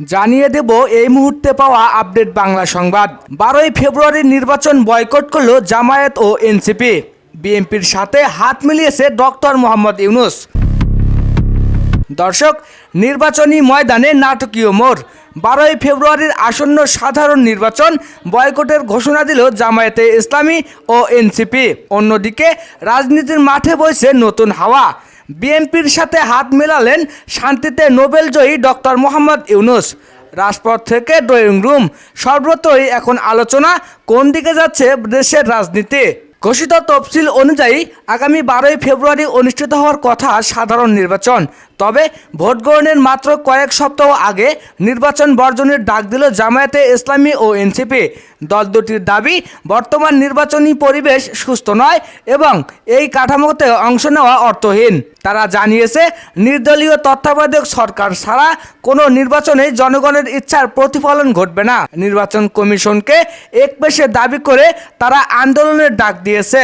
জানিয়ে দেব এই মুহূর্তে পাওয়া আপডেট বাংলা সংবাদ। বারোই ফেব্রুয়ারির নির্বাচন বয়কট করল জামায়াত ও এনসিপি। বিএনপির সাথে হাত মিলিয়েছে ডক্টর মোহাম্মদ ইউনুস। দর্শক, নির্বাচনী ময়দানে নাটকীয় মোড়। বারোই ফেব্রুয়ারির আসন্ন সাধারণ নির্বাচন বয়কটের ঘোষণা দিল জামায়াতে ইসলামী ও এনসিপি। অন্যদিকে, রাজনীতির মাঠে বইছে নতুন হাওয়া। বিএনপির সাথে হাত মেলালেন শান্তিতে নোবেলজয়ী ডক্টর মোহাম্মদ ইউনুস। রাজপথ থেকে ড্রয়িং রুম। সর্বত্রই এখন আলোচনা কোন দিকে যাচ্ছে দেশের রাজনীতি। ঘোষিত তফসিল অনুযায়ী আগামী বারোই ফেব্রুয়ারি অনুষ্ঠিত হওয়ার কথা সাধারণ নির্বাচন। তবে ভোট গ্রহণের মাত্র কয়েক সপ্তাহ আগে নির্বাচন বর্জনের ডাক দিল জামায়াতে ইসলামী ও এনসিপি। দল দুটির দাবি, বর্তমান নির্বাচনী পরিবেশ সুস্থ নয় এবং এই কাঠামোতে অংশ নেওয়া অর্থহীন। তারা জানিয়েছে, নির্দলীয় তত্ত্বাবধায়ক সরকার ছাড়া কোনো নির্বাচনে জনগণের ইচ্ছার প্রতিফলন ঘটবে না। নির্বাচন কমিশনকে এক পেশে দাবি করে তারা আন্দোলনের ডাক দিয়েছে।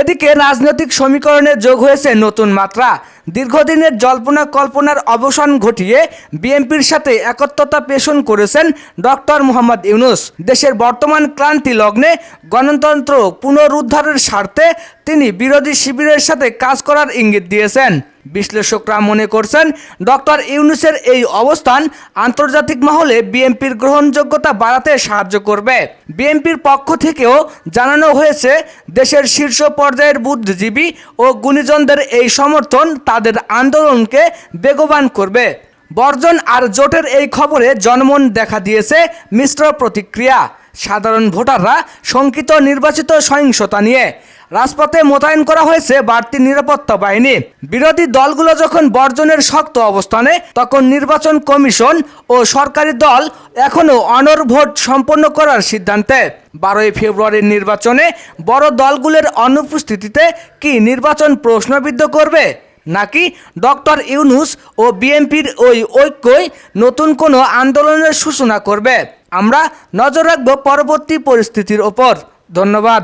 এদিকে রাজনৈতিক সমীকরণে যোগ হয়েছে নতুন মাত্রা। দীর্ঘদিনের জল্পনা কল্পনার অবসান ঘটিয়ে বিএনপির সাথে একত্রতা পেশন করেছেন ডক্টর মোহাম্মদ ইউনুস। দেশের বর্তমান ক্লান্তি লগ্নে গণতন্ত্র পুনরুদ্ধারের স্বার্থে তিনি বিরোধী শিবিরের সাথে কাজ করার ইঙ্গিত দিয়েছেন। বিশ্লেষকরা মনে করছেন, ডক্টর ইউনুসের এই অবস্থান আন্তর্জাতিক মহলে বিএনপির গ্রহণযোগ্যতা বাড়াতে সাহায্য করবে। বিএনপির পক্ষ থেকেও জানানো হয়েছে, দেশের শীর্ষ পর্যায়ের বুদ্ধিজীবী ও গুণীজনদের এই সমর্থন তাদের আন্দোলনকে বেগবান করবে। বর্জন আর জোটের এই খবরে জনমন দেখা দিয়েছে মিশ্র প্রতিক্রিয়া। সাধারণ ভোটাররা শঙ্কিত নির্বাচিত সহিংসতা নিয়ে রাজপথে মোতায়েন করা হয়েছে বাড়তি নিরাপত্তা বাহিনী। বিরোধী দলগুলো যখন বর্জনের শক্ত অবস্থানে, তখন নির্বাচন কমিশন ও সরকারি দল এখনও অনর ভোট সম্পন্ন করার সিদ্ধান্তে। বারোই ফেব্রুয়ারির নির্বাচনে বড় দলগুলোর অনুপস্থিতিতে কি নির্বাচন প্রশ্নবিদ্ধ করবে? নাকি ডক্টর ইউনুস ও বিএনপির ওই ঐক্যই নতুন কোনো আন্দোলনের সূচনা করবে? আমরা নজর রাখব পরবর্তী পরিস্থিতির ওপর। ধন্যবাদ।